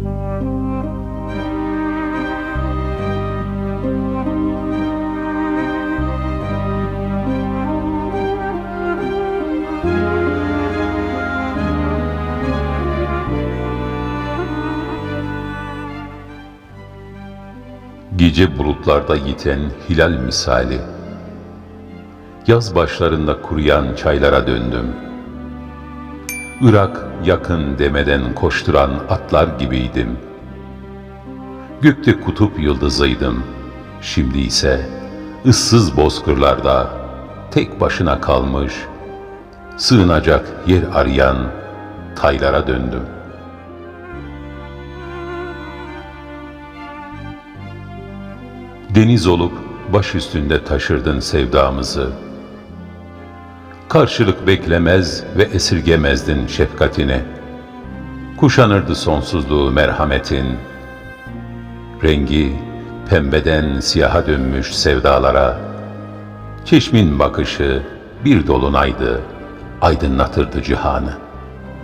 Gece bulutlarda yiten hilal misali. Yaz başlarında kuruyan çaylara döndüm. Irak yakın demeden koşturan atlar gibiydim. Gökte kutup yıldızıydım. Şimdi ise ıssız bozkırlarda tek başına kalmış, sığınacak yer arayan taylara döndüm. Deniz olup baş üstünde taşırdın sevdamızı. Karşılık beklemez ve esirgemezdin şefkatini. Kuşanırdı sonsuzluğu merhametin. Rengi pembeden siyaha dönmüş sevdalara. Çeşmin bakışı bir dolunaydı, aydınlatırdı cihanı.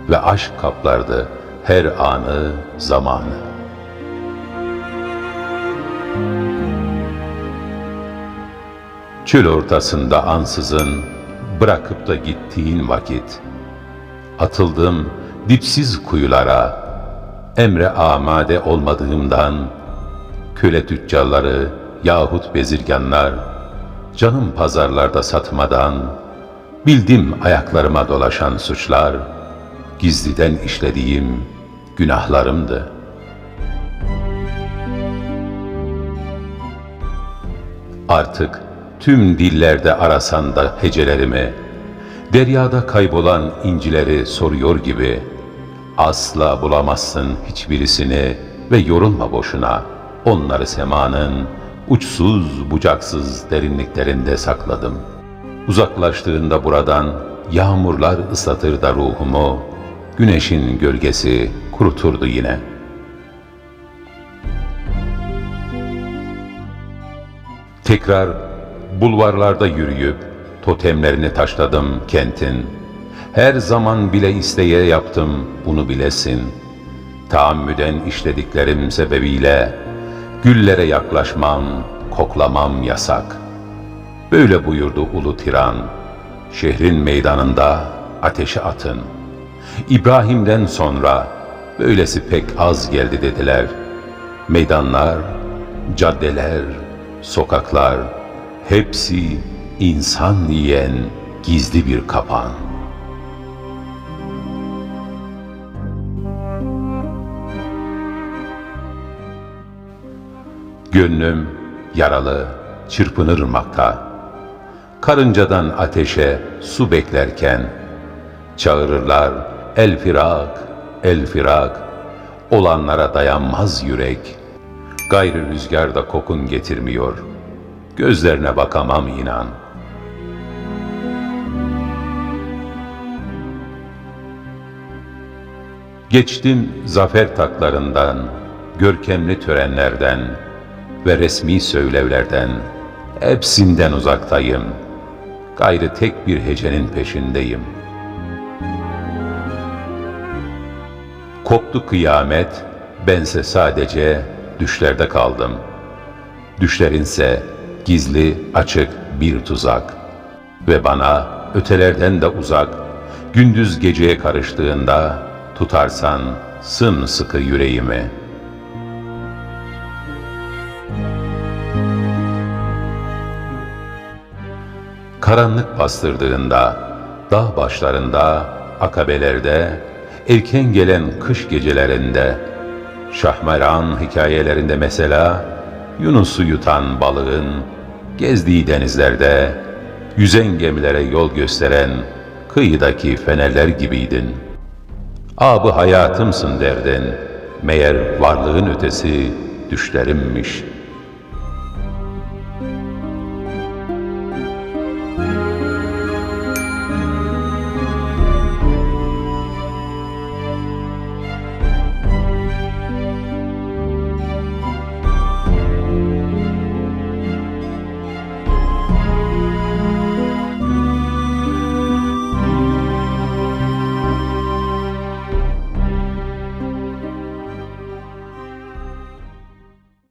Ve aşk kaplardı her anı, zamanı. Çöl ortasında ansızın bırakıp da gittiğin vakit atıldım dipsiz kuyulara emre amade olmadığımdan köle tüccarları yahut bezirganlar canım pazarlarda satmadan bildim ayaklarıma dolaşan suçlar gizliden işlediğim günahlarımdı.'' Artık tüm dillerde arasan da hecelerimi, deryada kaybolan incileri soruyor gibi, asla bulamazsın hiçbirisini ve yorulma boşuna. Onları semanın uçsuz bucaksız derinliklerinde sakladım. Uzaklaştığında buradan yağmurlar ıslatır da ruhumu, güneşin gölgesi kuruturdu yine.'' Tekrar bulvarlarda yürüyüp totemlerini taşladım kentin. Her zaman bile isteye yaptım bunu bilesin. Taammüden işlediklerim sebebiyle güllere yaklaşmam, koklamam yasak. Böyle buyurdu ulu tiran. Şehrin meydanında ateşe atın. İbrahim'den sonra böylesi pek az geldi dediler. Meydanlar, caddeler, sokaklar hepsi insan yiyen gizli bir kapan. Gönlüm yaralı, çırpınır ırmakta. Karıncadan ateşe su beklerken çağırırlar el firak, el firak. Olanlara dayanmaz yürek. Gayrı rüzgarda kokun getirmiyor. Gözlerine bakamam inan. Geçtim zafer taklarından, görkemli törenlerden ve resmi söylevlerden, hepsinden uzaktayım. Gayrı tek bir hecenin peşindeyim. Koptu kıyamet, bense sadece düşlerde kaldım. Düşlerinse gizli, açık bir tuzak. Ve bana ötelerden de uzak, gündüz geceye karıştığında tutarsan sımsıkı yüreğimi. Karanlık bastırdığında, dağ başlarında, akabelerde, erken gelen kış gecelerinde, Şahmeran hikayelerinde mesela Yunus'u yutan balığın gezdiği denizlerde yüzen gemilere yol gösteren kıyıdaki fenerler gibiydin. Abı hayatımsın derdin, meğer varlığın ötesi düşlerimmiş.''